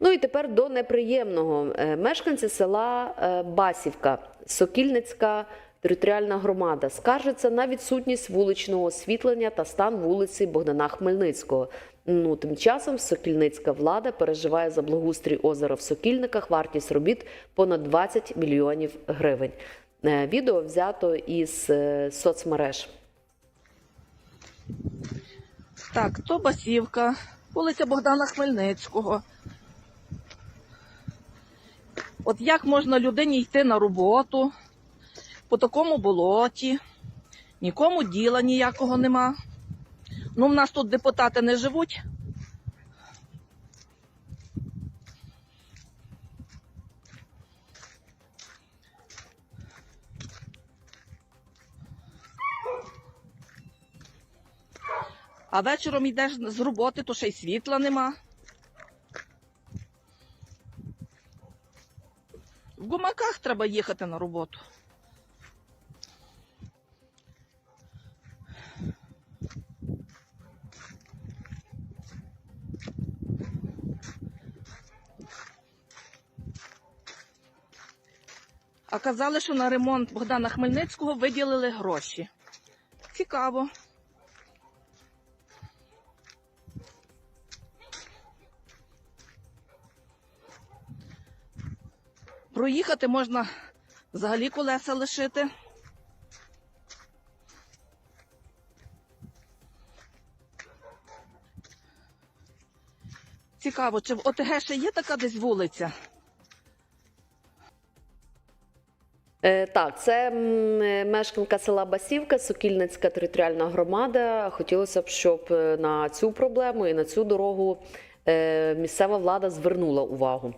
Ну і тепер до неприємного. Е, Мешканці села е, Басівка, Сокільницька територіальна громада скаржаться на відсутність вуличного освітлення та стан вулиці Богдана Хмельницького. Ну, тим часом Сокільницька влада переживає за благоустрій озера в Сокільниках. Вартість робіт понад 20 мільйонів гривень. Е, Відео взято із соцмереж. Так, то Басівка, вулиця Богдана Хмельницького. От як можна людині йти на роботу по такому болоті, нікому діла ніякого нема. Ну, в нас тут депутати не живуть. А вечором йдеш з роботи, то ще й світла нема. В гумаках треба їхати на роботу. А казали, що на ремонт Богдана Хмельницького виділили гроші. Цікаво. Проїхати можна взагалі колеса лишити. Цікаво, чи в ОТГ ще є така десь вулиця? Е, Так, це е, мешканка села Басівка, Сокільницька територіальна громада. Хотілося б, щоб е, на цю проблему і на цю дорогу місцева влада звернула увагу.